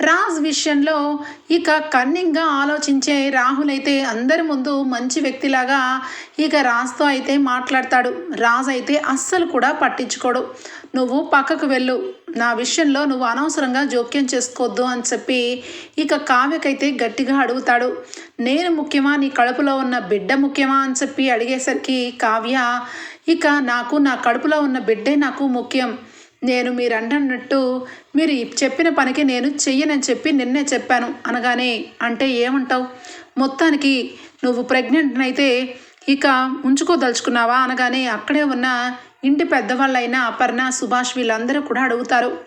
రాజ్ విషయంలో ఇక కన్నింగ్గా ఆలోచించే రాహుల్ అయితే అందరి ముందు మంచి వ్యక్తిలాగా ఇక రాజ్తో అయితే మాట్లాడతాడు. రాజ్ అయితే అస్సలు కూడా పట్టించుకోడు. నువ్వు పక్కకు వెళ్ళు. నా విషయంలో నువ్వు అనవసరంగా జోక్యం చేసుకోవద్దు అని చెప్పి ఇక కావ్యకైతే గట్టిగా అడుగుతాడు. నేను ముఖ్యమా? నీ కడుపులో ఉన్న బిడ్డ ముఖ్యమా? అని చెప్పి అడిగేసరికి కావ్య ఇక నాకు నా కడుపులో ఉన్న బిడ్డే నాకు ముఖ్యం. నేను మీరు అంటున్నట్టు మీరు చెప్పిన పనికి నేను చెయ్యనని చెప్పి నిన్నే చెప్పాను. అనగానే అంటే ఏమంటావు? మొత్తానికి నువ్వు ప్రెగ్నెంట్ అయితే ఇక ఉంచుకోదలుచుకున్నావా? అనగానే అక్కడే ఉన్న ఇంటి పెద్దవాళ్ళైన అపర్ణ సుభాష్ వీళ్ళందరూ కూడా అడుగుతారు.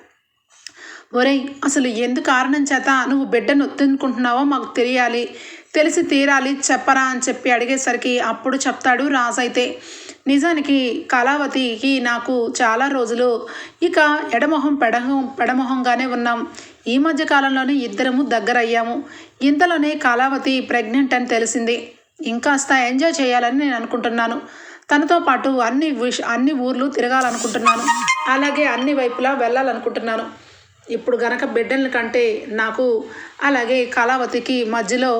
ఒరేయ్ అసలు ఎందు కారణం చేత నువ్వు బిడ్డను ఒత్తుకుంటున్నావో మాకు తెలియాలి. తెలిసి తీరాలి చెప్పరా అని చెప్పి అడిగేసరికి అప్పుడు చెప్తాడు రాజైతే అయితే నిజానికి కళావతికి నాకు చాలా రోజులు ఇక ఎడమొహం పెడమొహం పెడమొహంగానే ఉన్నాం. ఈ మధ్య కాలంలోనే ఇద్దరము దగ్గర అయ్యాము ఇంతలోనే కళావతి ప్రెగ్నెంట్ అని తెలిసింది. ఇంకాస్త ఎంజాయ్ చేయాలని నేను అనుకుంటున్నాను. తనతో పాటు అన్ని విష అన్ని ఊర్లు తిరగాలనుకుంటున్నాను. అలాగే అన్ని వైపులా వెళ్ళాలనుకుంటున్నాను. ఇప్పుడు గనక బిడ్డల కంటే నాకు అలాగే కళావతికి మధ్యలో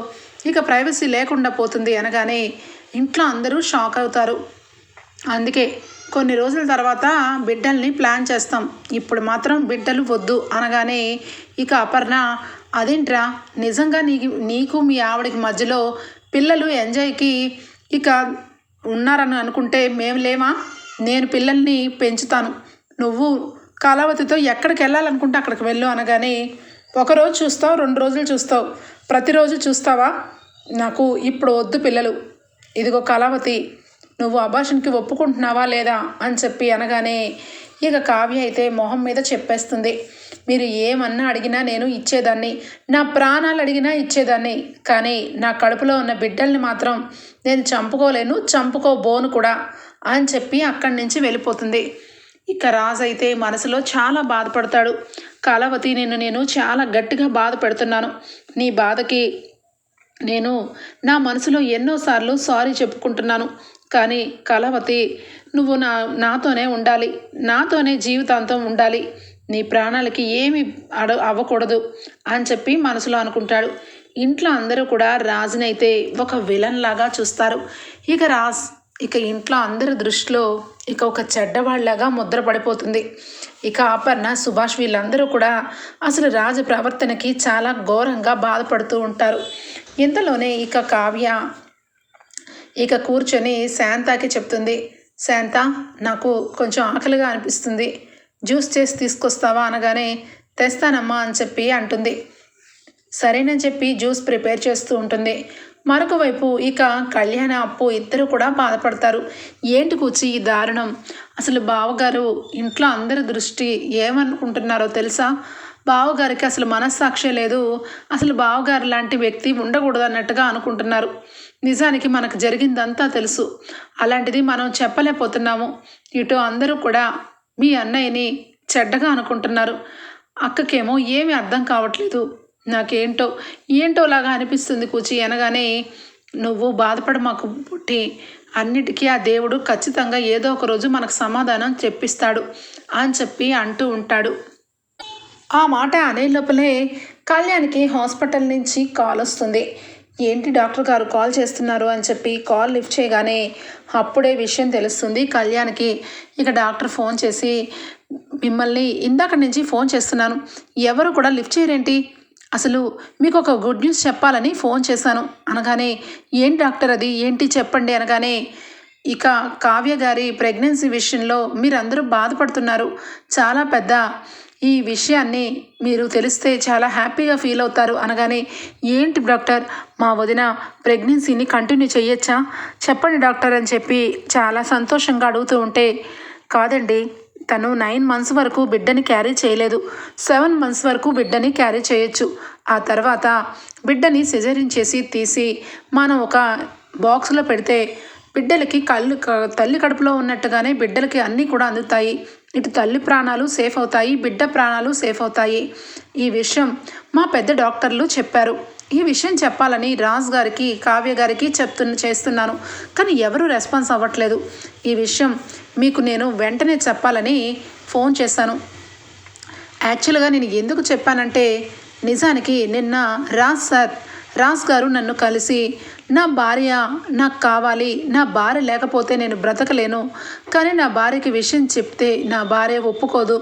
ఇక ప్రైవసీ లేకుండా పోతుంది అనగానే ఇంట్లో అందరూ షాక్ అవుతారు. అందుకే కొన్ని రోజుల తర్వాత బిడ్డల్ని ప్లాన్ చేస్తాం. ఇప్పుడు మాత్రం బిడ్డలు వద్దు అనగానే ఇక అపర్ణ అదేంట్రా? నిజంగా నీకు నీకు మీ ఆవిడకి మధ్యలో పిల్లలు ఎంజాయ్కి ఇక ఉన్నారని అనుకుంటే మేము లేమా? నేను పిల్లల్ని పెంచుతాను. నువ్వు కళావతితో ఎక్కడికి వెళ్ళాలనుకుంటే అక్కడికి వెళ్ళు అనగానే ఒకరోజు చూస్తావు రెండు రోజులు చూస్తావు. ప్రతిరోజు చూస్తావా? నాకు ఇప్పుడు వద్దు పిల్లలు. ఇదిగో కళావతి నువ్వు అభాషణకి ఒప్పుకుంటున్నావా లేదా? అని చెప్పి అనగానే ఇక కావ్య అయితే మొహం మీద చెప్పేస్తుంది. మీరు ఏమన్నా అడిగినా నేను ఇచ్చేదాన్ని. నా ప్రాణాలు అడిగినా ఇచ్చేదాన్ని. కానీ నా కడుపులో ఉన్న బిడ్డల్ని మాత్రం నేను చంపుకోలేను చంపుకోబోను కూడా అని చెప్పి అక్కడి నుంచి వెళ్ళిపోతుంది. ఇక రాజు అయితే మనసులో చాలా బాధపడతాడు. కళావతి నిన్ను నేను చాలా గట్టిగా బాధ పెడుతున్నాను నీ బాధకి నేను నా మనసులో ఎన్నోసార్లు సారీ చెప్పుకుంటున్నాను. కానీ కళావతి నువ్వు నా నాతోనే ఉండాలి. నాతోనే జీవితాంతం ఉండాలి. నీ ప్రాణాలకి ఏమి అడ అవ్వకూడదు అని చెప్పి మనసులో అనుకుంటాడు. ఇంట్లో అందరూ కూడా రాజునైతే ఒక విలన్ లాగా చూస్తారు. ఇక రాజ్ ఇక ఇంట్లో అందరి దృష్టిలో ఇక ఒక చెడ్డవాళ్ళలాగా ముద్ర పడిపోతుంది. ఇక అపర్ణ సుభాష్ వీళ్ళందరూ కూడా అసలు రాజు ప్రవర్తనకి చాలా ఘోరంగా బాధపడుతూ ఉంటారు. ఇంతలోనే ఇక కావ్య ఇక కూర్చొని శాంతాకి చెప్తుంది. శాంత నాకు కొంచెం ఆకలిగా అనిపిస్తుంది. జ్యూస్ చేసి తీసుకొస్తావా అనగానే తెస్తానమ్మా అని చెప్పి అంటుంది. సరేనని చెప్పి జ్యూస్ ప్రిపేర్ చేస్తూ ఉంటుంది. మరొక వైపు ఇక కళ్యాణ అప్పు ఇద్దరు కూడా బాధపడతారు. ఏంటి కూర్చి ఈ దారుణం? అసలు బావగారు ఇంట్లో అందరి దృష్టి ఏమనుకుంటున్నారో తెలుసా? బావగారికి అసలు మనస్సాక్షే లేదు. అసలు బావగారు లాంటి వ్యక్తి ఉండకూడదు అన్నట్టుగా అనుకుంటున్నారు. నిజానికి మనకు జరిగిందంతా తెలుసు. అలాంటిది మనం చెప్పలేకపోతున్నాము. ఇటు అందరూ కూడా మీ అన్నయ్యని చెడ్డగా అనుకుంటున్నారు. అక్కకేమో ఏమీ అర్థం కావట్లేదు. నాకేంటో ఏంటోలాగా అనిపిస్తుంది కూచి అనగానే నువ్వు బాధపడ మాకు పుట్టి అన్నిటికీ ఆ దేవుడు ఖచ్చితంగా ఏదో ఒక రోజు మనకు సమాధానం చెప్పిస్తాడు అని చెప్పి అంటూ ఉంటాడు. ఆ మాట అనే లోపలే కళ్యాణ్కి హాస్పిటల్ నుంచి కాల్ వస్తుంది. ఏంటి డాక్టర్ గారు కాల్ చేస్తున్నారు? అని చెప్పి కాల్ లిఫ్ట్ చేయగానే అప్పుడే విషయం తెలుస్తుంది కళ్యాణ్కి. ఇక డాక్టర్ ఫోన్ చేసి మిమ్మల్ని ఇందాక నుంచి ఫోన్ చేస్తున్నాను. ఎవరు కూడా లిఫ్ట్ చేయరేంటి? అసలు మీకు ఒక గుడ్ న్యూస్ చెప్పాలని ఫోన్ చేశాను. అనగానే ఏం డాక్టర్ అది? ఏంటి చెప్పండి? అనగానే ఇక కావ్య గారి ప్రెగ్నెన్సీ విషయంలో మీరందరూ బాధపడుతున్నారు. చాలా పెద్ద ఈ విషయాన్ని మీరు తెలిస్తే చాలా హ్యాపీగా ఫీల్ అవుతారు. అనగానే ఏంటి డాక్టర్? మా వదిన ప్రెగ్నెన్సీని కంటిన్యూ చేయొచ్చా చెప్పండి డాక్టర్ అని చెప్పి చాలా సంతోషంగా అడుగుతూ ఉంటే కాదండి తను నైన్ మంత్స్ వరకు బిడ్డని క్యారీ చేయలేదు. సెవెన్ మంత్స్ వరకు బిడ్డని క్యారీ చేయొచ్చు. ఆ తర్వాత బిడ్డని సిజరిన్ చేసి తీసి మనం ఒక బాక్స్లో పెడితే బిడ్డలకి కళ్ళు క- తల్లి కడుపులో ఉన్నట్టుగానే బిడ్డలకి అన్నీ కూడా అందుతాయి. ఇటు తల్లి ప్రాణాలు సేఫ్ అవుతాయి బిడ్డ ప్రాణాలు సేఫ్ అవుతాయి. ఈ విషయం మా పెద్ద డాక్టర్లు చెప్పారు. ఈ విషయం చెప్పాలని రాజ్ గారికి కావ్య గారికి చెప్తున్న చేస్తున్నాను. కానీ ఎవరు రెస్పాన్స్ అవ్వట్లేదు. ఈ విషయం మీకు నేను వెంటనే చెప్పాలని ఫోన్ చేశాను. యాక్చువల్గా నేను ఎందుకు చెప్పానంటే నిజానికి నిన్న రాజ్ సార్ రాజ్ గారు నన్ను కలిసి నా భార్య నాకు కావాలి నా భార్య లేకపోతే నేను బ్రతకలేను. కానీ నా భార్యకి విషయం చెప్తే నా భార్య ఒప్పుకోదు.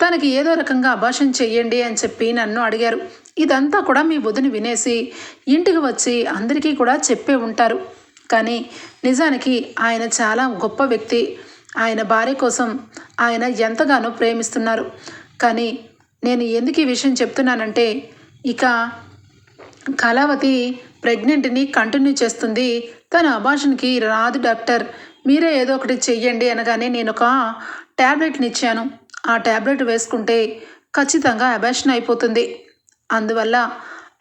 తనకి ఏదో రకంగా అభాషణ చెయ్యండి అని చెప్పి నన్ను అడిగారు. ఇదంతా కూడా మీ వదిన వినేసి ఇంటికి వచ్చి అందరికీ కూడా చెప్పే ఉంటారు. కానీ నిజానికి ఆయన చాలా గొప్ప వ్యక్తి. ఆయన భార్య కోసం ఆయన ఎంతగానో ప్రేమిస్తున్నారు. కానీ నేను ఎందుకు ఈ విషయం చెప్తున్నానంటే ఇక కళావతి ప్రెగ్నెంట్ని కంటిన్యూ చేస్తుంది. తన అభాషణకి రాదు డాక్టర్. మీరే ఏదో ఒకటి చెయ్యండి అనగానే నేను ఒక ట్యాబ్లెట్ని ఇచ్చాను. ఆ ట్యాబ్లెట్ వేసుకుంటే ఖచ్చితంగా అబాషన్ అయిపోతుంది. అందువల్ల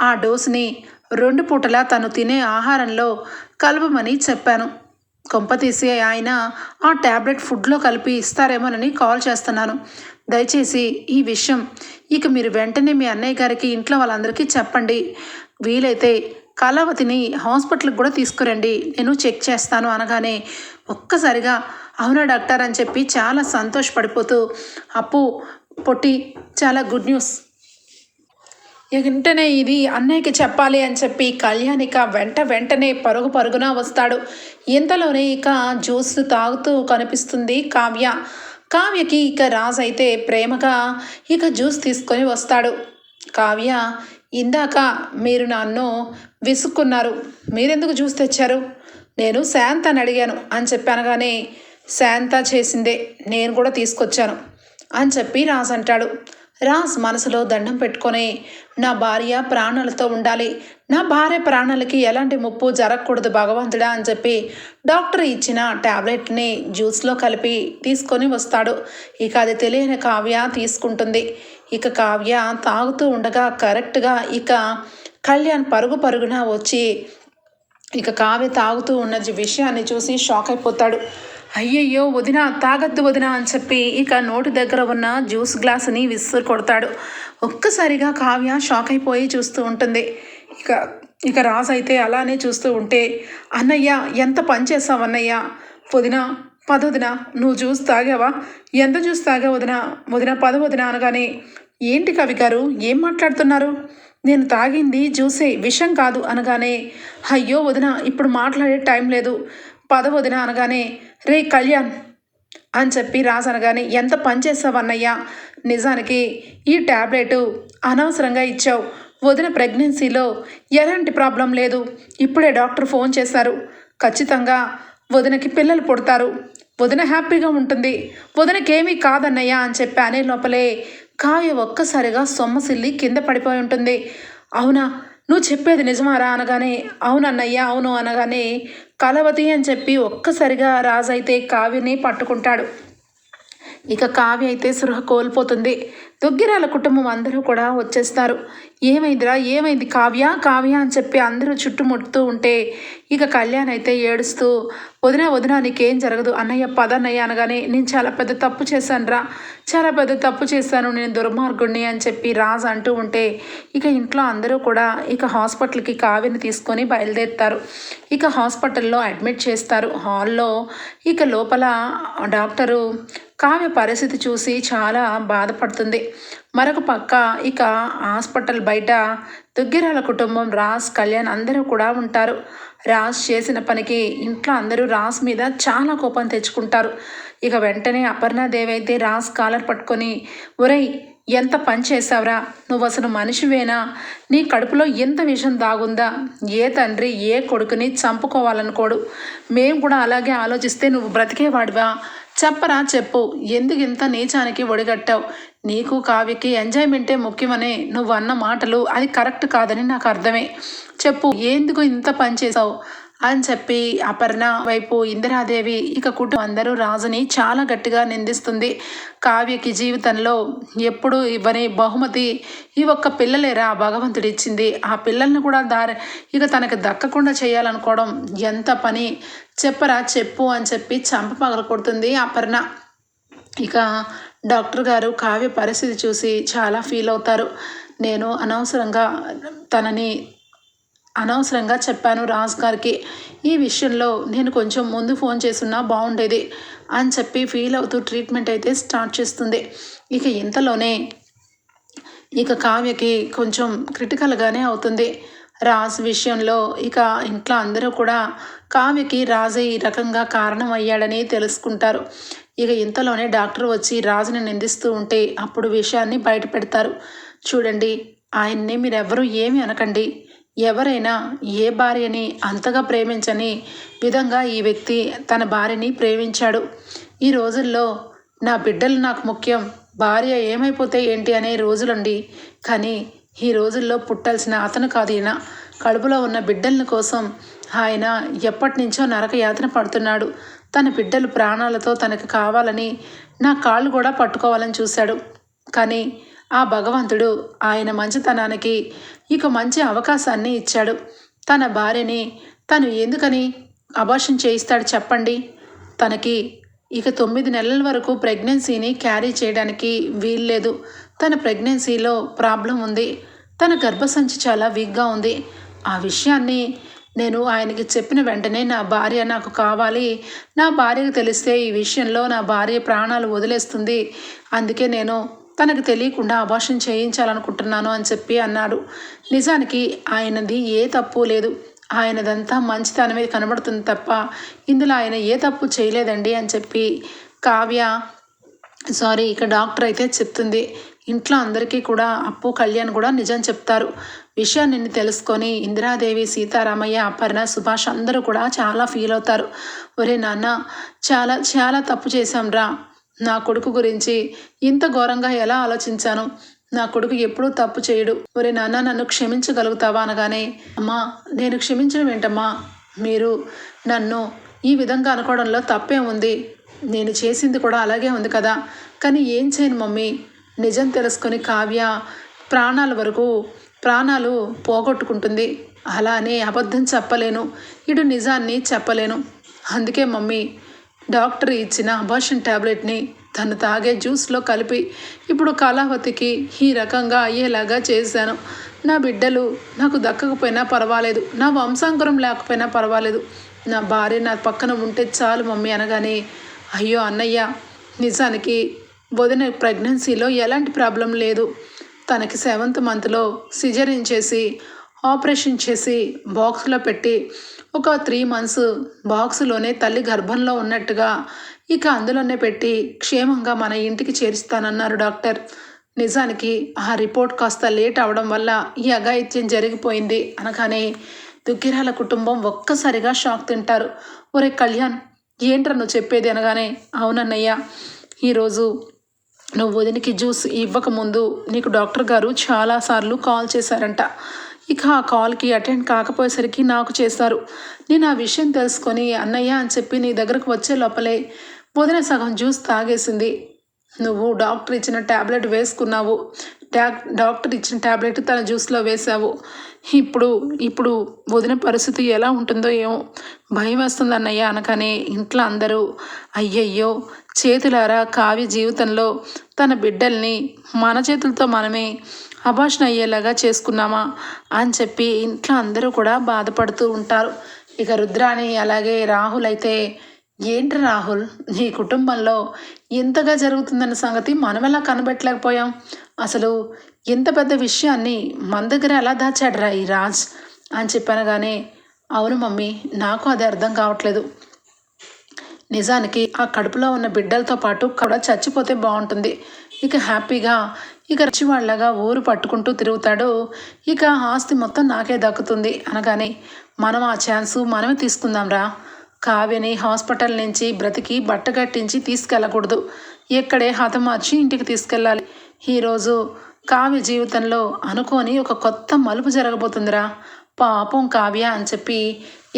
ఆ డోస్ని రెండు పూటలా తను తినే ఆహారంలో కలపమని చెప్పాను. కొంపతీసి ఆయన ఆ ట్యాబ్లెట్ ఫుడ్లో కలిపి ఇస్తారేమోనని కాల్ చేస్తున్నాను. దయచేసి ఈ విషయం ఇక మీరు వెంటనే మీ అన్నయ్య గారికి ఇంట్లో వాళ్ళందరికీ చెప్పండి. వీలైతే కళావతిని హాస్పిటల్కి కూడా తీసుకురండి. నేను చెక్ చేస్తాను అనగానే ఒక్కసారిగా అవునా డాక్టర్? అని చెప్పి చాలా సంతోషపడిపోతూ అప్పు పొట్టి చాలా గుడ్ న్యూస్. వెంటనే ఇది అన్నయ్యకి చెప్పాలి అని చెప్పి కళ్యాణిక వెంట వెంటనే పరుగు పరుగున వస్తాడు. ఇంతలోనే ఇక జ్యూస్ తాగుతూ కనిపిస్తుంది కావ్య. కావ్యకి ఇక రాజ్ అయితే ప్రేమగా ఇక జ్యూస్ తీసుకొని వస్తాడు. కావ్య ఇందాక మీరు నన్ను విసుక్కున్నారు. మీరెందుకు జ్యూస్ తెచ్చారు? నేను శాంత అని అడిగాను అని చెప్పానగానే శాంత చేసిందే. నేను కూడా తీసుకొచ్చాను అని చెప్పి రాజ్ అంటాడు. రాజ్ మనసులో దండం పెట్టుకొని నా భార్య ప్రాణాలతో ఉండాలి. నా భార్య ప్రాణాలకి ఎలాంటి ముప్పు జరగకూడదు భగవంతుడా అని చెప్పి డాక్టర్ ఇచ్చిన ట్యాబ్లెట్ని జ్యూస్లో కలిపి తీసుకొని వస్తాడు. ఇక అది తెలియని కావ్య తీసుకుంటుంది. ఇక కావ్య తాగుతూ ఉండగా కరెక్ట్గా ఇక కళ్యాణ్ పరుగు పరుగున వచ్చి ఇక కావ్య తాగుతూ ఉన్న విషయాన్ని చూసి షాక్ అయిపోతాడు. అయ్యయ్యో వదిన తాగద్దు వదిన అని చెప్పి ఇక నోటి దగ్గర ఉన్న జ్యూస్ గ్లాసుని విసురు కొడతాడు. ఒక్కసారిగా కావ్య షాక్ అయిపోయి చూస్తూ ఉంటుంది. ఇక ఇక రాజు అయితే అలానే చూస్తూ ఉంటే అన్నయ్య ఎంత పని చేసావు అన్నయ్య? వదిన పదవదిన నువ్వు జ్యూస్ తాగావా? ఎంత జ్యూస్ తాగా వదిన? వదిన పదవదిన అనగానే ఏంటి కవి గారు ఏం మాట్లాడుతున్నారు? నేను తాగింది జ్యూసే విషం కాదు అనగానే అయ్యో వదిన ఇప్పుడు మాట్లాడే టైం లేదు. పదవదిన అనగానే రే కళ్యాణ్ అని చెప్పి రాసనగానే ఎంత పని నిజానికి ఈ ట్యాబ్లెట్ అనవసరంగా ఇచ్చావు. వదిన ప్రెగ్నెన్సీలో ఎలాంటి ప్రాబ్లం లేదు. ఇప్పుడే డాక్టర్ ఫోన్ చేశారు. ఖచ్చితంగా వదినకి పిల్లలు పుడతారు. వదిన హ్యాపీగా ఉంటుంది. వదినకేమీ కాదన్నయ్య అని చెప్పి అనే లోపలే కావ్య ఒక్కసారిగా సొమ్మసిల్లి కింద పడిపోయి ఉంటుంది. అవునా? నువ్వు చెప్పేది నిజమారా? అనగానే అవునన్నయ్య అవును అనగానే కలవతి అని చెప్పి ఒక్కసారిగా రాజు అయితే కావ్యని పట్టుకుంటాడు. ఇక కావ్య అయితే సృహ కోల్పోతుంది. దుగ్గిరాల కుటుంబం అందరూ కూడా వచ్చేస్తారు ఏమైందిరా? ఏమైంది కావ్య? కావ్య అని చెప్పి అందరూ చుట్టుముడుతూ ఉంటే ఇక కళ్యాణ్ అయితే ఏడుస్తూ వదిన వదిన నీకేం జరగదు. అన్నయ్య పదన్నయ్య అనగానే నేను చాలా పెద్ద తప్పు చేశాను రా చాలా పెద్ద తప్పు చేశాను నేను దుర్మార్గుడిని అని చెప్పి రాజ్ అంటూ ఉంటే ఇక ఇంట్లో అందరూ కూడా ఇక హాస్పిటల్కి కావిని తీసుకొని బయలుదేరుతారు. ఇక హాస్పిటల్లో అడ్మిట్ చేస్తారు. హాల్లో ఇక లోపల డాక్టరు కావ్య పరిస్థితి చూసి చాలా బాధపడుతుంది. మరొక పక్క ఇక హాస్పిటల్ బయట దుగ్గిరాల కుటుంబం రాజ్ కళ్యాణ్ అందరూ కూడా ఉంటారు. రాజ్ చేసిన పనికి ఇంట్లో అందరూ రాజ్ మీద చాలా కోపం తెచ్చుకుంటారు. ఇక వెంటనే అపర్ణాదేవి అయితే రాజ్ కాలర్ పట్టుకొని ఒరేయ్ ఎంత పని చేసావురా నువ్వు అసలు మనిషివేనా? నీ కడుపులో ఎంత విషం దాగుందా? ఏ తండ్రి ఏ కొడుకుని చంపుకోవాలనుకోడు? మేము కూడా అలాగే ఆలోచిస్తే నువ్వు బ్రతికేవాడివా? చెప్పరా చెప్పు. ఎందుకు ఇంత నీచానికి ఒడిగట్టావు? నీకు కావ్యకి ఎంజాయ్మెంటే ముఖ్యమనే నువ్వు అన్న మాటలు అది కరెక్ట్ కాదని నాకు అర్థమే. చెప్పు. ఎందుకు ఇంత పని చేసావు అని చెప్పి అపర్ణ వైపు ఇందిరాదేవి ఇక కుటుంబం అందరూ రాజుని చాలా గట్టిగా నిందిస్తుంది. కావ్యకి జీవితంలో ఎప్పుడు ఇవ్వని బహుమతి ఈ ఒక్క పిల్లలేరా భగవంతుడు ఇచ్చింది ఆ పిల్లల్ని కూడా దారి ఇక తనకు దక్కకుండా చేయాలనుకోవడం ఎంత పని? చెప్పరా చెప్పు అని చెప్పి చంప పగల కొడుతుంది అపర్ణ. ఇక డాక్టర్ గారు కావ్య పరిస్థితి చూసి చాలా ఫీల్ అవుతారు. నేను అనవసరంగా తనని అనవసరంగా చెప్పాను రాజ్ గారికి ఈ విషయంలో నేను కొంచెం ముందు ఫోన్ చేసున్నా బాగుండేది అని చెప్పి ఫీల్ అవుతూ ట్రీట్మెంట్ అయితే స్టార్ట్ చేస్తుంది. ఇక ఇంతలోనే ఇక కావ్యకి కొంచెం క్రిటికల్గానే అవుతుంది. రాజ్ విషయంలో ఇక ఇంట్లో అందరూ కూడా కావ్యకి రాజే ఈ రకంగా కారణం అయ్యాడని తెలుసుకుంటారు. ఇక ఇంతలోనే డాక్టర్ వచ్చి రాజుని నిందిస్తూ ఉంటే అప్పుడు విషయాన్ని బయట పెడతారు. చూడండి ఆయన్ని మీరెవ్వరూ ఏమి అనకండి. ఎవరైనా ఏ భార్యని అంతగా ప్రేమించని విధంగా ఈ వ్యక్తి తన భార్యని ప్రేమించాడు. ఈ రోజుల్లో నా బిడ్డలు నాకు ముఖ్యం భార్య ఏమైపోతే ఏంటి అనే రోజులండి. కానీ ఈ రోజుల్లో పుట్టాల్సిన అతను కాదు ఈయన. కడుపులో ఉన్న బిడ్డల కోసం ఆయన ఎప్పటి నుంచో నరక యాతన పడుతున్నాడు. తన బిడ్డలు ప్రాణాలతో తనకు కావాలని నా కాళ్ళు కూడా పట్టుకోవాలని చూశాడు. కానీ ఆ భగవంతుడు ఆయన మంచితనానికి ఇక మంచి అవకాశాన్ని ఇచ్చాడు. తన భార్యని తను ఎందుకని అబార్షన్ చేయిస్తాడు చెప్పండి? తనకి ఇక తొమ్మిది నెలల వరకు ప్రెగ్నెన్సీని క్యారీ చేయడానికి వీల్లేదు తన ప్రెగ్నెన్సీలో ప్రాబ్లం ఉంది. తన గర్భసంచి చాలా వీక్గా ఉంది. ఆ విషయాన్ని నేను ఆయనకి చెప్పిన వెంటనే నా భార్య నాకు కావాలి. నా భార్యకు తెలిస్తే ఈ విషయంలో నా భార్య ప్రాణాలు వదిలేస్తుంది. అందుకే నేను తనకు తెలియకుండా అభాషణ చేయించాలనుకుంటున్నాను అని చెప్పి అన్నాడు. నిజానికి ఆయనది ఏ తప్పు లేదు. ఆయనదంతా మంచితనమే కనబడుతుంది తప్ప ఇందులో ఆయన ఏ తప్పు చేయలేదండి అని చెప్పి కావ్య సారీ ఇక డాక్టర్ అయితే చెప్తుంది. ఇంట్లో అందరికీ కూడా అప్పు కళ్యాణ్ కూడా నిజం చెప్తారు. విషయాన్ని తెలుసుకొని ఇందిరాదేవి సీతారామయ్య అపర్ణ సుభాష్ అందరూ కూడా చాలా ఫీల్ అవుతారు. ఒరే నాన్న చాలా చాలా తప్పు చేశాం రా నా కొడుకు గురించి ఇంత ఘోరంగా ఎలా ఆలోచించాను? నా కొడుకు ఎప్పుడూ తప్పు చేయడు. ఒరే నాన్న నన్ను క్షమించగలుగుతావా అనగానే అమ్మా నేను క్షమించడం ఏంటమ్మా మీరు నన్ను ఈ విధంగా అనుకోవడంలో తప్పే ఉంది. నేను చేసింది కూడా అలాగే ఉంది కదా. కానీ ఏం చేయను మమ్మీ? నిజం తెలుసుకొని కావ్య ప్రాణాల వరకు ప్రాణాలు పోగొట్టుకుంటుంది. అలానే అబద్ధం చెప్పలేను. ఇటు నిజాన్ని చెప్పలేను. అందుకే మమ్మీ డాక్టర్ ఇచ్చిన అబార్షన్ ట్యాబ్లెట్ని తను తాగే జ్యూస్లో కలిపి ఇప్పుడు కళావతికి ఈ రకంగా అయ్యేలాగా చేశాను. నా బిడ్డలు నాకు దక్కకపోయినా పర్వాలేదు. నా వంశాంకురం లేకపోయినా పర్వాలేదు. నా భార్య నా పక్కన ఉంటే చాలు మమ్మీ అనగానే అయ్యో అన్నయ్య నిజానికి వదిన ప్రెగ్నెన్సీలో ఎలాంటి ప్రాబ్లం లేదు. తనకి సెవెంత్ మంత్లో సిజరిన్ చేసి ఆపరేషన్ చేసి బాక్స్లో పెట్టి ఒక త్రీ మంత్స్ బాక్స్లోనే తల్లి గర్భంలో ఉన్నట్టుగా ఇక అందులోనే పెట్టి క్షేమంగా మన ఇంటికి చేరుస్తానన్నారు డాక్టర్. నిజానికి ఆ రిపోర్ట్ కాస్త లేట్ అవడం వల్ల ఈ అఘాయిత్యం జరిగిపోయింది అనగానే దుగ్గిరాల కుటుంబం ఒక్కసారిగా షాక్ తింటారు. ఒరే కళ్యాణ్ ఏంట్రా నువ్వు చెప్పేది అనగానే అవునన్నయ్య ఈరోజు నువ్వు వదినికి జ్యూస్ ఇవ్వకముందు నీకు డాక్టర్ గారు చాలాసార్లు కాల్ చేశారంట. ఇక ఆ కాల్కి అటెండ్ కాకపోయేసరికి నాకు చేశారు. నేను ఆ విషయం తెలుసుకొని అన్నయ్య అని చెప్పి నీ దగ్గరకు వచ్చే లోపలే వదిన సగం జ్యూస్ తాగేసింది. నువ్వు డాక్టర్ ఇచ్చిన ట్యాబ్లెట్ వేసుకున్నావు. డాక్ డాక్టర్ ఇచ్చిన ట్యాబ్లెట్ తన జ్యూస్లో వేసావు ఇప్పుడు ఇప్పుడు వదిన పరిస్థితి ఎలా ఉంటుందో ఏమో భయం వేస్తుంది అన్నయ్య అనగానే ఇంట్లో అందరూ అయ్యయ్యో చేతులారా కావ్య జీవితంలో తన బిడ్డల్ని మన చేతులతో మనమే అభాషణ అయ్యేలాగా చేసుకున్నామా అని చెప్పి ఇంట్లో అందరూ కూడా బాధపడుతూ ఉంటారు. ఇక రుద్రాని అలాగే రాహుల్ అయితే ఏంటి రాహుల్ నీ కుటుంబంలో ఎంతగా జరుగుతుందన్న సంగతి మనం ఎలా కనబెట్టలేకపోయాం అసలు ఇంత పెద్ద విషయాన్ని మన దగ్గర ఎలా దాచాడురా ఈ రాజ్? అని చెప్పనగానే అవును మమ్మీ నాకు అది అర్థం కావట్లేదు. నిజానికి ఆ కడుపులో ఉన్న బిడ్డలతో పాటు కూడా చచ్చిపోతే బాగుంటుంది. ఇక హ్యాపీగా ఇక వాళ్ళగా ఊరు పట్టుకుంటూ తిరుగుతాడు. ఇక ఆస్తి మొత్తం నాకే దక్కుతుంది అనగానే మనం ఆ ఛాన్సు మనమే తీసుకుందాం రా కావ్యని హాస్పిటల్ నుంచి బ్రతికి బట్టగట్టించి తీసుకెళ్ళకూడదు. ఎక్కడే హతమార్చి ఇంటికి తీసుకెళ్ళాలి. ఈరోజు కావ్య జీవితంలో అనుకోని ఒక కొత్త మలుపు జరగబోతుందిరా. పాపం కావ్య అని చెప్పి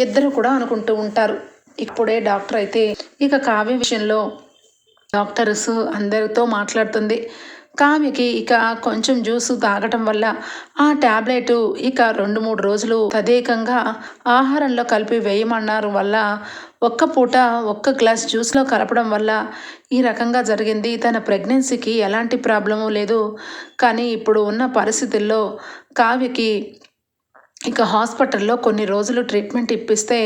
ఇద్దరు కూడా అనుకుంటూ ఉంటారు. ఇప్పుడే డాక్టర్ అయితే ఇక కావ్య విషయంలో డాక్టర్స్ అందరితో మాట్లాడుతుంది. కావ్యకి ఇక కొంచెం జ్యూస్ తాగటం వల్ల ఆ ట్యాబ్లెట్ ఇక రెండు మూడు రోజులు తదేకంగా ఆహారంలో కలిపి వేయమన్నారు. వల్ల ఒక్క పూట ఒక్క గ్లాస్ జ్యూస్లో కలపడం వల్ల ఈ రకంగా జరిగింది. తన ప్రెగ్నెన్సీకి ఎలాంటి ప్రాబ్లము లేదు. కానీ ఇప్పుడు ఉన్న పరిస్థితుల్లో కావ్యకి ఇక హాస్పిటల్లో కొన్ని రోజులు ట్రీట్మెంట్ ఇప్పిస్తే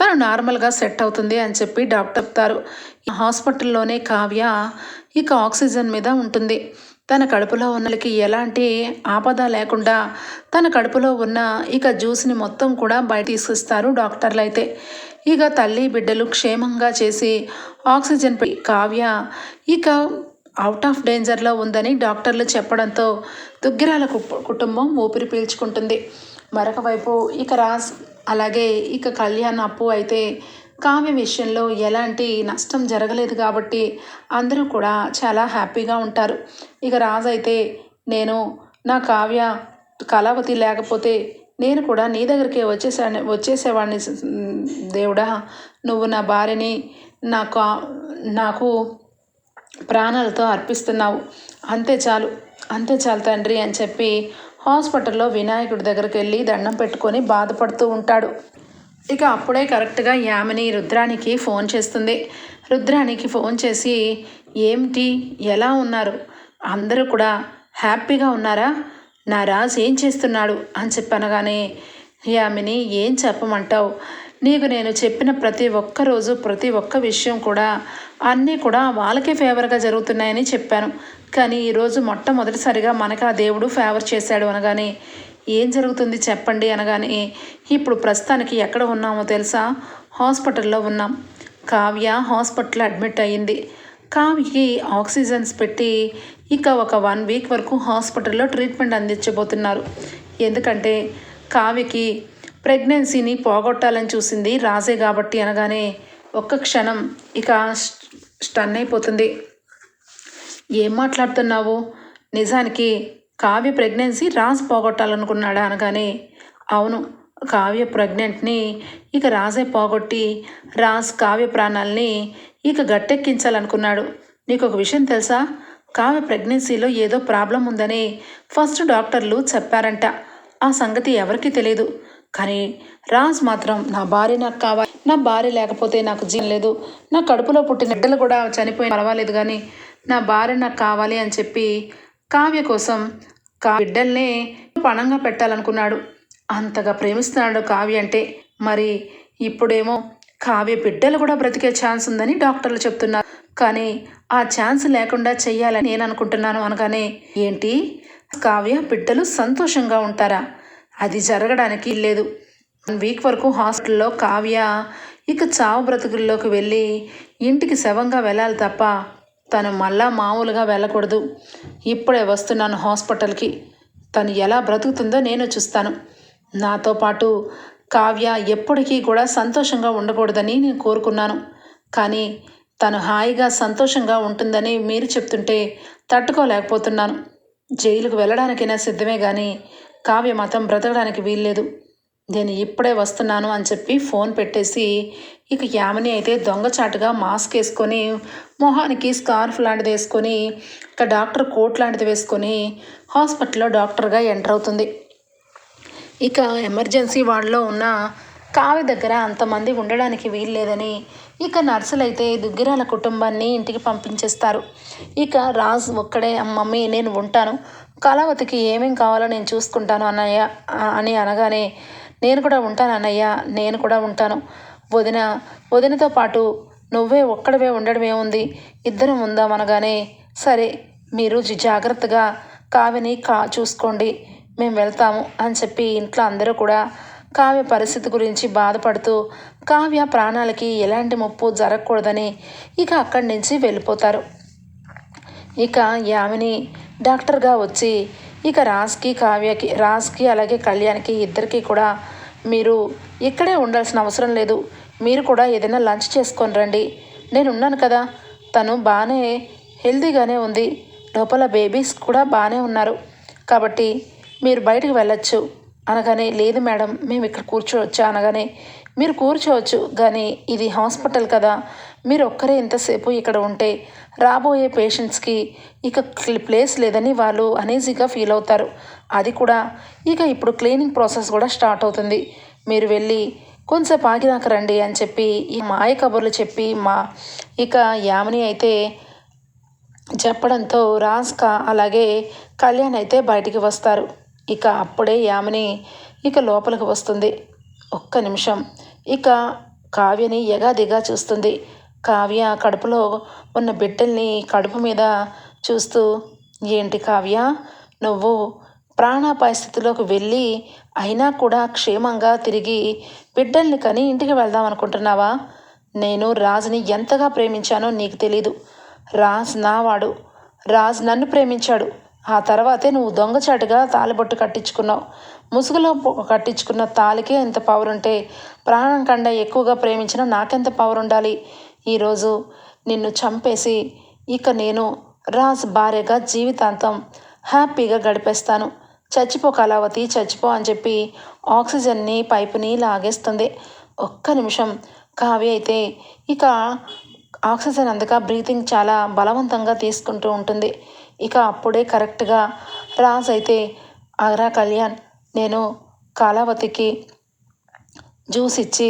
తను నార్మల్గా సెట్ అవుతుంది అని చెప్పి డాక్టర్ చెప్తారు. హాస్పిటల్లోనే కావ్య ఇక ఆక్సిజన్ మీద ఉంటుంది. తన కడుపులో ఉన్నలకి ఎలాంటి ఆపద లేకుండా తన కడుపులో ఉన్న ఇక జ్యూస్ని మొత్తం కూడా బయట తీసుకొస్తారు డాక్టర్లు అయితే ఇక తల్లి బిడ్డలు క్షేమంగా చేసి ఆక్సిజన్ కావ్య ఇక అవుట్ ఆఫ్ డేంజర్లో ఉందని డాక్టర్లు చెప్పడంతో దుగ్గిరాల కుటుంబం ఊపిరి పీల్చుకుంటుంది. మరొక వైపు ఇక రాజ్ అలాగే ఇక కళ్యాణ్ అప్పు అయితే కావ్య విషయంలో ఎలాంటి నష్టం జరగలేదు కాబట్టి అందరూ కూడా చాలా హ్యాపీగా ఉంటారు. ఇక రాజు అయితే నేను నా కావ్య కళావతి లేకపోతే నేను కూడా నీ దగ్గరికే వచ్చేసా వచ్చేసేవాడిని దేవుడా. నువ్వు నా భార్యని నాకు నాకు ప్రాణాలతో అర్పిస్తున్నావు. అంతే చాలు అంతే చాలు తండ్రి అని చెప్పి హాస్పిటల్లో వినాయకుడి దగ్గరికి వెళ్ళి దండం పెట్టుకొని బాధపడుతూ ఉంటాడు. ఇక అప్పుడే కరెక్ట్గా యామిని రుద్రానికి ఫోన్ చేస్తుంది. రుద్రానికి ఫోన్ చేసి ఏమిటి? ఎలా ఉన్నారు? అందరూ కూడా హ్యాపీగా ఉన్నారా? నా రాజు ఏం చేస్తున్నాడు? అని చెప్పనగానే యామిని ఏం చెప్పమంటావు? నీకు నేను చెప్పిన ప్రతి ఒక్క రోజు ప్రతి ఒక్క విషయం కూడా అన్నీ కూడా వాళ్ళకే ఫేవర్గా జరుగుతున్నాయని చెప్పాను. కానీ ఈరోజు మొట్టమొదటిసారిగా మనకు ఆ దేవుడు ఫేవర్ చేశాడు అనగానే ఏం జరుగుతుంది చెప్పండి అనగానే ఇప్పుడు ప్రస్తుతానికి ఎక్కడ ఉన్నామో తెలుసా? హాస్పిటల్లో ఉన్నాం. కావ్య హాస్పిటల్ అడ్మిట్ అయ్యింది. కావ్యకి ఆక్సిజన్స్ పెట్టి ఇక ఒక వన్ వీక్ వరకు హాస్పిటల్లో ట్రీట్మెంట్ అందించబోతున్నారు. ఎందుకంటే కావ్యకి ప్రెగ్నెన్సీని పోగొట్టాలని చూసింది రాజే కాబట్టి అనగానే ఒక్క క్షణం ఇక స్టన్ అయిపోతుంది. ఏం మాట్లాడుతున్నావు? నిజానికి కావ్య ప్రెగ్నెన్సీ రాజ్ పోగొట్టాలనుకున్నాడా అనగానే అవును కావ్య ప్రెగ్నెంట్ని ఇక రాజే పోగొట్టి రాజ్ కావ్య ప్రాణాల్ని ఇక గట్టెక్కించాలనుకున్నాడు. నీకు ఒక విషయం తెలుసా? కావ్య ప్రెగ్నెన్సీలో ఏదో ప్రాబ్లం ఉందని ఫస్ట్ డాక్టర్లు చెప్పారంట. ఆ సంగతి ఎవరికీ తెలియదు కానీ రాజ్ మాత్రం నా భార్య నాకు కావాలి నా భార్య లేకపోతే నాకు జీవం లేదు నా కడుపులో పుట్టిన బిడ్డలు కూడా చనిపోయిన పర్వాలేదు కానీ నా భార్య నాకు కావాలి అని చెప్పి కావ్య కోసం కా బిడ్డల్నే పణంగా పెట్టాలనుకున్నాడు. అంతగా ప్రేమిస్తున్నాడు కావ్య అంటే. మరి ఇప్పుడేమో కావ్య బిడ్డలు కూడా బ్రతికే ఛాన్స్ ఉందని డాక్టర్లు చెప్తున్నారు. కానీ ఆ ఛాన్స్ లేకుండా చెయ్యాలని నేను అనుకుంటున్నాను అనగానే ఏంటి? కావ్య బిడ్డలు సంతోషంగా ఉంటారా? అది జరగడానికి లేదు వన్ వీక్ వరకు హాస్టల్లో కావ్య ఇక చావు బ్రతుకుల్లోకి వెళ్ళి ఇంటికి శవంగా వెళ్ళాలి తప్ప తను మళ్ళా మామూలుగా వెళ్ళకూడదు. ఇప్పుడే వస్తున్నాను హాస్పిటల్కి. తను ఎలా బ్రతుకుతుందో నేను చూస్తాను. నాతో పాటు కావ్య ఎప్పటికీ కూడా సంతోషంగా ఉండకూడదని నేను కోరుకున్నాను. కానీ తను హాయిగా సంతోషంగా ఉంటుందని మీరు చెప్తుంటే తట్టుకోలేకపోతున్నాను. జైలుకు వెళ్ళడానికైనా సిద్ధమే కానీ కావ్య మాత్రం బ్రతకడానికి వీల్లేదు. నేను ఇప్పుడే వస్తున్నాను అని చెప్పి ఫోన్ పెట్టేసి ఇక యామిని అయితే దొంగచాటుగా మాస్క్ వేసుకొని మొహానికి స్కార్ఫ్ లాంటిది వేసుకొని ఇక డాక్టర్ కోట్ లాంటిది వేసుకొని హాస్పిటల్లో డాక్టర్గా ఎంటర్ అవుతుంది. ఇక ఎమర్జెన్సీ వార్డులో ఉన్న కావి దగ్గర అంతమంది ఉండడానికి వీల్లేదని ఇక నర్సులు అయితే దుగ్గిరాల కుటుంబాన్ని ఇంటికి పంపించేస్తారు. ఇక రాజ్ ఒక్కడే మమ్మీ నేను ఉంటాను. కళావతికి ఏమేం కావాలో నేను చూసుకుంటాను అన్నయ్య అని అనగానే నేను కూడా ఉంటాను అన్నయ్య నేను కూడా ఉంటాను. వదిన వదినతో పాటు నువ్వే ఒక్కడవే ఉండడం ఏముంది? ఇద్దరం ఉందాం అనగానే సరే మీరు జాగ్రత్తగా కావ్యని కా చూసుకోండి. మేము వెళ్తాము అని చెప్పి ఇంట్లో అందరూ కూడా కావ్య పరిస్థితి గురించి బాధపడుతూ కావ్య ప్రాణాలకి ఎలాంటి ముప్పు జరగకూడదని ఇక అక్కడి నుంచి వెళ్ళిపోతారు. ఇక యామిని డాక్టర్గా వచ్చి ఇక రాస్కి కావ్యకి రాస్కి అలాగే కళ్యాణ్కి ఇద్దరికి కూడా మీరు ఇక్కడే ఉండాల్సిన అవసరం లేదు. మీరు కూడా ఏదైనా లంచ్ చేసుకొని రండి. నేను ఉన్నాను కదా. తను బాగానే హెల్తీగానే ఉంది. లోపల బేబీస్ కూడా బాగానే ఉన్నారు. కాబట్టి మీరు బయటకు వెళ్ళొచ్చు. అనగానే లేదు మేడం మేము ఇక్కడ కూర్చోవచ్చు అనగానే మీరు కూర్చోవచ్చు. కానీ ఇది హాస్పిటల్ కదా. మీరు ఒక్కరే ఎంతసేపు ఇక్కడ ఉంటే రాబోయే పేషెంట్స్కి ఇక ప్లేస్ లేదని వాళ్ళు అనీజీగా ఫీల్ అవుతారు. అది కూడా ఇక ఇప్పుడు క్లీనింగ్ ప్రాసెస్ కూడా స్టార్ట్ అవుతుంది. మీరు వెళ్ళి కొంచెం ఆగినాక రండి అని చెప్పి ఈ మాయ కబుర్లు చెప్పి మా ఇక యామిని అయితే చెప్పడంతో రాస్క అలాగే కళ్యాణ్ అయితే బయటికి వస్తారు. ఇక అప్పుడే యామిని ఇక లోపలికి వస్తుంది. ఒక్క నిమిషం. ఇక కావ్యని ఎగాదిగా చూస్తుంది. కావ్య కడుపులో ఉన్న బిడ్డల్ని కడుపు మీద చూస్తూ ఏంటి కావ్య? నువ్వు ప్రాణాపాయ స్థితిలోకి వెళ్ళి అయినా కూడా క్షేమంగా తిరిగి బిడ్డల్ని కని ఇంటికి వెళ్దాం అనుకుంటున్నావా? నేను రాజుని ఎంతగా ప్రేమించానో నీకు తెలీదు. రాజ్ నావాడు. రాజ్ నన్ను ప్రేమించాడు. ఆ తర్వాతే నువ్వు దొంగచాటుగా తాలిబొట్టు కట్టించుకున్నావు. ముసుగులో కట్టించుకున్న తాలికే ఎంత పవర్ ఉంటే ప్రాణం కండా ఎక్కువగా ప్రేమించిన నాకెంత పవర్ ఉండాలి? ఈరోజు నిన్ను చంపేసి ఇక నేను రాజ్ భార్యగా జీవితాంతం హ్యాపీగా గడిపేస్తాను. చచ్చిపో కళావతి చచ్చిపో అని చెప్పి ఆక్సిజన్ని పైపుని లాగేస్తుంది. ఒక్క నిమిషం కావ్య అయితే ఇక ఆక్సిజన్ అందక బ్రీతింగ్ చాలా బలవంతంగా తీసుకుంటూ ఉంటుంది. ఇక అప్పుడే కరెక్ట్గా రాజ్ అయితే ఆగ్రా కళ్యాణ్ నేను కాలావతికి జ్యూస్ ఇచ్చి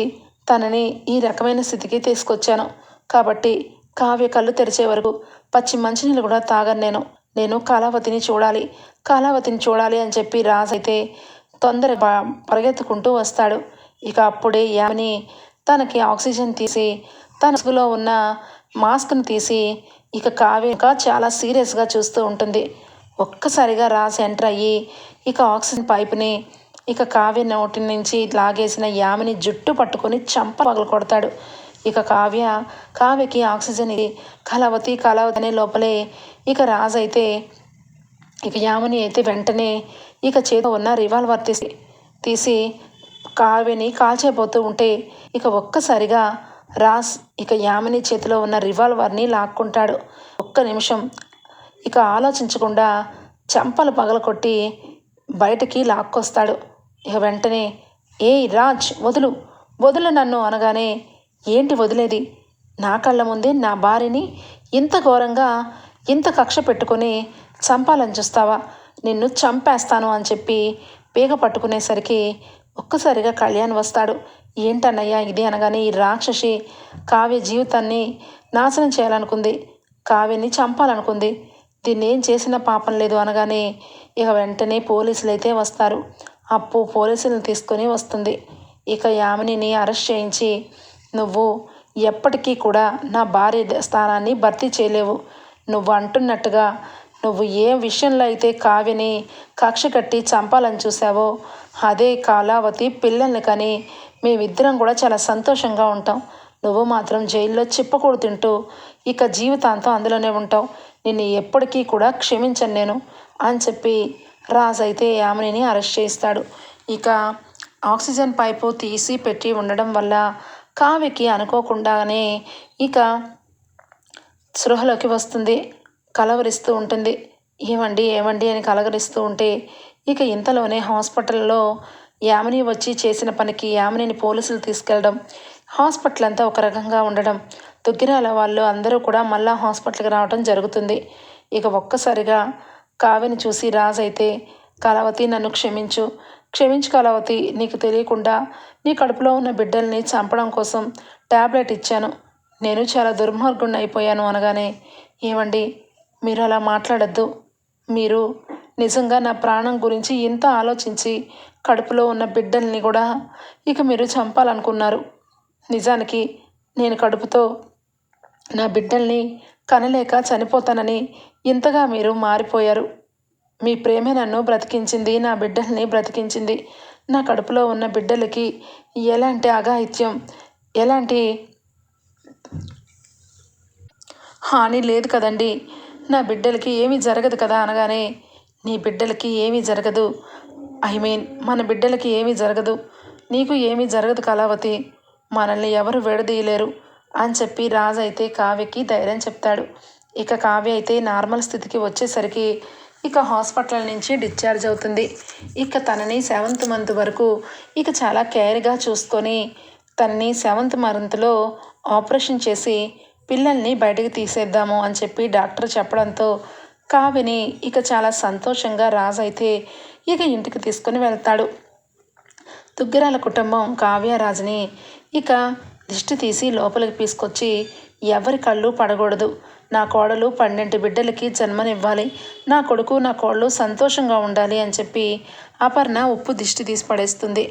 తనని ఈ రకమైన స్థితికి తీసుకొచ్చాను. కాబట్టి కావ్య కళ్ళు తెరిచే వరకు పచ్చి మంచినీళ్ళు కూడా తాగను నేను. నేను కాలావతిని చూడాలి. కాలావతిని చూడాలి అని చెప్పి రాజ్ అయితే తొందర పరిగెత్తుకుంటూ వస్తాడు. ఇక అప్పుడే యామిని తనకి ఆక్సిజన్ తీసి తన ముసుగులో ఉన్న మాస్క్ను తీసి ఇక కావ్య ఇంకా చాలా సీరియస్గా చూస్తూ ఉంటుంది. ఒక్కసారిగా రాసి ఎంటర్ అయ్యి ఇక ఆక్సిజన్ పైప్ని ఇక కావ్య నోటి నుంచి లాగేసిన యామిని జుట్టు పట్టుకొని చంప పగలు కొడతాడు. ఇక కావ్య కావ్యకి ఆక్సిజన్ ఇది కలవతి కలవతి అనే లోపలే. ఇక రాజ్ అయితే ఇక యామని అయితే వెంటనే ఇక చేతిలో ఉన్న రివాల్వర్ తీసి తీసి కావ్యని కాల్చేపోతూ ఉంటే ఇక ఒక్కసారిగా రాస్ ఇక యామిని చేతిలో ఉన్న రివాల్వర్ని లాక్కుంటాడు. ఒక్క నిమిషం ఇక ఆలోచించకుండా చెంపలు పగలకొట్టి బయటికి లాక్కొస్తాడు. ఇక వెంటనే ఏ రాజ్ వదులు వదులు నన్ను అనగానే ఏంటి వదిలేది? నా కళ్ళ ముందే నా భార్యని ఇంత ఘోరంగా ఇంత కక్ష పెట్టుకొని చంపాలని చూస్తావా నిన్ను చంపేస్తాను అని చెప్పి పీగ పట్టుకునేసరికి ఒక్కసారిగా కళ్యాణ్ వస్తాడు. ఏంటన్నయ్యా ఇది అనగానే ఈ రాక్షసి కావ్య జీవితాన్ని నాశనం చేయాలనుకుంది. కావ్యని చంపాలనుకుంది. దీన్ని ఏం చేసిన పాపం లేదు అనగానే ఇక వెంటనే పోలీసులు అయితే వస్తారు. అప్పు పోలీసులను తీసుకొని వస్తుంది. ఇక యామినిని అరెస్ట్ చేయించి నువ్వు ఎప్పటికీ కూడా నా భార్య స్థానాన్ని భర్తీ చేయలేవు. నువ్వు అంటున్నట్టుగా నువ్వు ఏ విషయంలో అయితే కావ్యని కక్ష కట్టి చంపాలని చూసావో అదే కాలావతి పిల్లల్ని కానీ మేమిద్దరం కూడా చాలా సంతోషంగా ఉంటాం. నువ్వు మాత్రం జైల్లో చిప్పకూడు తింటూ ఇక జీవితాంతం అందులోనే ఉంటావు. నిన్ను ఎప్పటికీ కూడా క్షమించను నేను అని చెప్పి రాజ్ అయితే యామినిని అరెస్ట్ చేస్తాడు ఇక ఆక్సిజన్ పైపు తీసి పెట్టి ఉండడం వల్ల కావ్యకి అనుకోకుండానే ఇక స్పృహలోకి వస్తుంది కలవరిస్తూ ఉంటుంది. ఏమండి ఏమండి అని కలవరిస్తూ ఉంటే ఇక ఇంతలోనే హాస్పిటల్లో యామిని వచ్చి చేసిన పనికి యామినిని పోలీసులు తీసుకెళ్ళడం హాస్పిటల్ అంతా ఒక రకంగా ఉండడం దుగ్గిరాల వాళ్ళు అందరూ కూడా మళ్ళా హాస్పిటల్కి రావడం జరుగుతుంది. ఇక ఒక్కసారిగా కావ్యని చూసి రాజైతే అయితే నన్ను క్షమించు క్షమించు కళావతి నీకు తెలియకుండా నీ కడుపులో ఉన్న బిడ్డల్ని చంపడం కోసం ట్యాబ్లెట్ ఇచ్చాను. నేను చాలా దుర్మార్గుణ్ణి అయిపోయాను అనగానే ఏమండి మీరు అలా మాట్లాడద్దు. మీరు నిజంగా నా ప్రాణం గురించి ఇంత ఆలోచించి కడుపులో ఉన్న బిడ్డల్ని కూడా ఇక మీరు చంపాలనుకున్నారు. నిజానికి నేను కడుపుతో నా బిడ్డల్ని కనలేక చనిపోతానని ఇంతగా మీరు మారిపోయారు. మీ ప్రేమే నన్ను బ్రతికించింది నా బిడ్డల్ని బ్రతికించింది. నా కడుపులో ఉన్న బిడ్డలకి ఎలాంటి అఘాయిత్యం ఎలాంటి హాని లేదు కదండి. నా బిడ్డలకి ఏమీ జరగదు కదా అనగానే నీ బిడ్డలకి ఏమీ జరగదు. ఐ మీన్ మన బిడ్డలకి ఏమీ జరగదు. నీకు ఏమీ జరగదు కళావతి. మనల్ని ఎవరు విడదీయలేరు అని చెప్పి రాజు అయితే కావ్యకి ధైర్యం చెప్తాడు. ఇక కావ్య అయితే నార్మల్ స్థితికి వచ్చేసరికి ఇక హాస్పిటల్ నుంచి డిశ్చార్జ్ అవుతుంది. ఇక తనని సెవెంత్ మంత్ వరకు ఇక చాలా కేర్గా చూసుకొని తనని సెవెంత్ మంత్లో ఆపరేషన్ చేసి పిల్లల్ని బయటకు తీసేద్దాము అని చెప్పి డాక్టర్ చెప్పడంతో కావ్యని ఇక చాలా సంతోషంగా రాజు అయితే ఇక ఇంటికి తీసుకొని వెళ్తాడు. దుగ్గిరాల కుటుంబం కావ్యరాజుని ఇక దిష్టి తీసి లోపలికి తీసుకొచ్చి ఎవరి కళ్ళు పడకూడదు. నా కోడలు పన్నెండు బిడ్డలకి జన్మనివ్వాలి. నా కొడుకు నా కోడలు సంతోషంగా ఉండాలి అని చెప్పి అపర్ణ ఉప్పు దిష్టి తీసి పడేస్తుంది.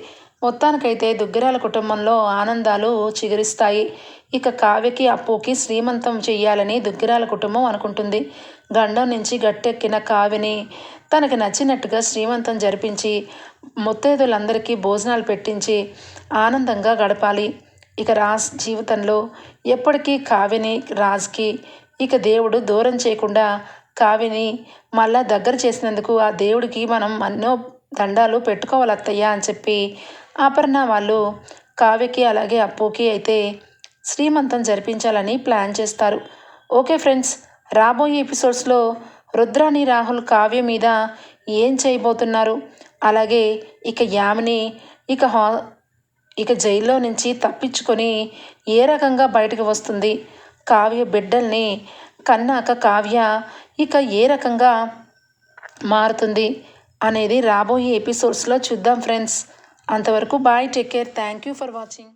మొత్తానికైతే దుగ్గిరాల కుటుంబంలో ఆనందాలు చిగురిస్తాయి. ఇక కావ్యకి అప్పుకి శ్రీమంతం చెయ్యాలని దుగ్గిరాల కుటుంబం అనుకుంటుంది. గండం నుంచి గట్టెక్కిన కావ్యని తనకి నచ్చినట్టుగా శ్రీమంతం జరిపించి ముత్తైదులందరికీ భోజనాలు పెట్టించి ఆనందంగా గడపాలి. ఇక రాజ్ జీవితంలో ఎప్పటికీ కావ్యని రాజ్కి ఇక దేవుడు దూరం చేయకుండా కావ్యని మళ్ళా దగ్గర చేసినందుకు ఆ దేవుడికి మనం ఎన్నో దండాలు పెట్టుకోవాలి అత్తయ్య అని చెప్పి అపర్ణ వాళ్ళు కావ్యకి అలాగే అప్పుకి అయితే శ్రీమంతం జరిపించాలని ప్లాన్ చేస్తారు. ఓకే ఫ్రెండ్స్ రాబోయే ఎపిసోడ్స్లో రుద్రాని రాహుల్ కావ్య మీద ఏం చేయబోతున్నారు? అలాగే ఇక యామిని ఇక హా ఇక జైల్లో నుంచి తప్పించుకొని ఏ రకంగా బయటకు వస్తుంది? కావ్య బిడ్డల్ని కన్నాక కావ్య ఇక ఏ రకంగా మారుతుంది అనేది రాబోయే ఎపిసోడ్స్లో చూద్దాం ఫ్రెండ్స్ అంతవరకు bye take care thank you for watching